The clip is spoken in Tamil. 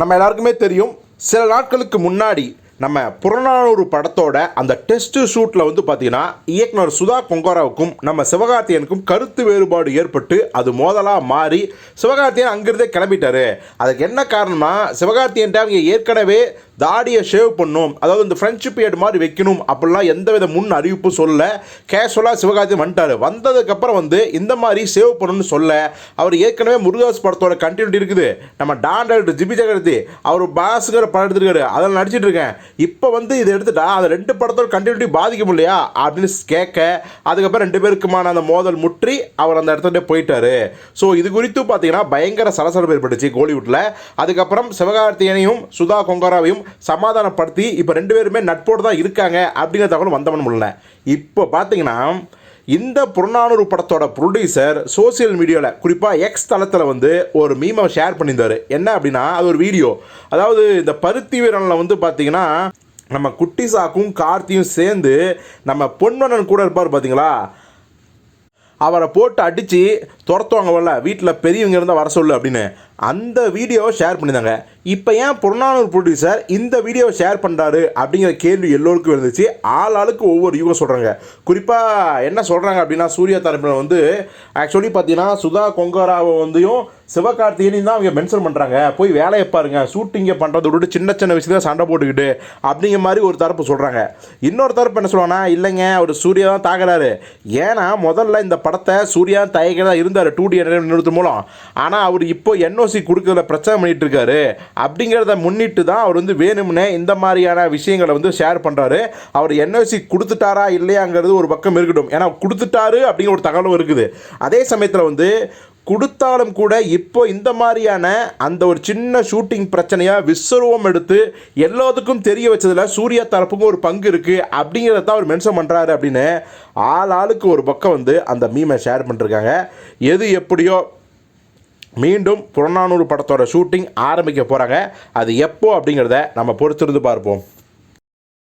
நம்ம எல்லாருக்குமே தெரியும் சில நாட்களுக்கு முன்னாடி நம்ம புறநானூறு படத்தோட அந்த டெஸ்ட் ஷூட்டில் வந்து பார்த்தீங்கன்னா இயக்குனர் சுதா கொங்கராவுக்கும் நம்ம சிவகார்த்தியனுக்கும் கருத்து வேறுபாடு ஏற்பட்டு அது மோதலாக மாறி சிவகார்த்தியன் அங்கிருந்தே கிளம்பிட்டாரு. அதுக்கு என்ன காரணம்னா சிவகார்த்தியன்ட்ட அவங்க ஏற்கனவே தாடியை ஷேவ் பண்ணும். அதாவது இந்த ஃப்ரெண்ட்ஷிப் பீரியட் மாதிரி வைக்கணும் அப்படிலாம் எந்தவித முன் அறிவிப்பும் சொல்ல கேஷுவலாக சிவகார்த்தியன் வந்துட்டார். வந்ததுக்கப்புறம் வந்து இந்த மாதிரி சேவ் பண்ணணும்னு சொல்ல அவர் ஏற்கனவே முருகாஸ் படத்தோட கண்டினியூட்டி இருக்குது. நம்ம டான் டைரக்டர் ஜிபி சக்கரவர்த்தி அவர் பாஸ்கர் படம் எடுத்துருக்காரு. அதில் நடிச்சிட்டு இருக்கேன். இப்போ வந்து இதை எடுத்துட்டா அந்த ரெண்டு படத்தோட கண்டினியூட்டி பாதிக்கும் இல்லையா? அப்படின்னு கேட்க அதுக்கப்புறம் ரெண்டு பேருக்குமான அந்த மோதல் முற்றி அவர் அந்த இடத்துல போயிட்டாரு. ஸோ இது குறித்து பார்த்தீங்கன்னா பயங்கர சலசலப்பு ஏற்பட்டுச்சு கோலிவுட்டில் அதுக்கப்புறம் சிவகார்த்தியனையும் சுதா கொங்கராவையும் சமாதானப்படுத்தி இப்போ ரெண்டு பேருமே நட்போடு தான் இருக்காங்க அப்படிங்கிற தகவல் வந்தவன் முடியல இப்போ பார்த்தீங்கன்னா இந்த புறநானூறு படத்தோட ப்ரொடியூசர் சோசியல் மீடியாவில் குறிப்பாக எக்ஸ் தளத்தில் வந்து ஒரு மீமை ஷேர் பண்ணியிருந்தார். என்ன அப்படின்னா அது ஒரு வீடியோ அதாவது இந்த பருத்தி வீரனில் வந்து பார்த்தீங்கன்னா நம்ம குட்டி சாக்கும் கார்த்தியும் சேர்ந்து நம்ம பொன்வனன் கூட இருப்பார் பார்த்தீங்களா அவரை போட்டு அடித்து துரத்துவாங்கல்ல வீட்டில் பெரியவங்க இருந்தால் வர சொல்லு அப்படின்னு. அந்த வீடியோவை ஷேர் பண்ணியிருந்தாங்க. இப்போ ஏன் புறநானூர் ப்ரொடியூசர் இந்த வீடியோவை ஷேர் பண்ணுறாரு அப்படிங்கிற கேள்வி எல்லோருக்கும் இருந்துச்சு ஆள் ஆளுக்கு ஒவ்வொரு யூகம் சொல்கிறாங்க குறிப்பாக என்ன சொல்கிறாங்க அப்படின்னா சூர்யா தரப்பில் வந்து ஆக்சுவலி பார்த்தீங்கன்னா சுதா கொங்கராவை வந்துயும் சிவகார்த்திகேயனையும் தான் அவங்க மென்ஷன் பண்ணுறாங்க போய் வேலையை பாருங்க. ஷூட்டிங்கை பண்ணுறத விட்டு சின்ன சின்ன விஷயத்தில் சண்டை போட்டுக்கிட்டு அப்படிங்கிற மாதிரி ஒரு தரப்பு சொல்கிறாங்க இன்னொரு தரப்பு என்ன சொல்லுவாங்கன்னா இல்லைங்க அவர் சூர்யா தான் தாக்குறாரு ஏன்னா முதல்ல இந்த படத்தை சூர்யா தயக்கிறதா இருந்தார். டூ டி நிறுத்து மூலம். ஆனால் அவர் இப்போ என்ன என்ஓசி கொடுக்கறதுல பிரச்சனை பண்ணிட்டு இருக்காரு அப்படிங்கிறத முன்னிட்டு தான் அவர் வந்து வேணும்னே இந்த மாதிரியான விஷயங்களை வந்து ஷேர் பண்ணுறாரு அவர் என்ஓசி கொடுத்துட்டாரா இல்லையாங்கிறது ஒரு பக்கம் இருக்கட்டும். ஏன்னா கொடுத்துட்டாரு அப்படிங்கிற ஒரு தகவலும் இருக்குது. அதே சமயத்தில் வந்து கொடுத்தாலும் கூட இப்போ இந்த மாதிரியான அந்த ஒரு சின்ன ஷூட்டிங் பிரச்சனையாக விஸ்வரூபம் எடுத்து எல்லாத்துக்கும் தெரிய வச்சதில் சூர்யா தரப்புக்கும் ஒரு பங்கு இருக்குது அப்படிங்கிறத தான் அவர் மென்ஷன் பண்ணுறாரு அப்படின்னு ஆள் ஆளுக்கு ஒரு பக்கம் வந்து அந்த மீமை ஷேர் பண்ணிருக்காங்க. எது எப்படியோ மீண்டும் புறநானூறு படத்தோட ஷூட்டிங் ஆரம்பிக்க போகிறாங்க அது எப்போ அப்படிங்கிறத நம்ம பொறுத்திருந்து பார்ப்போம்.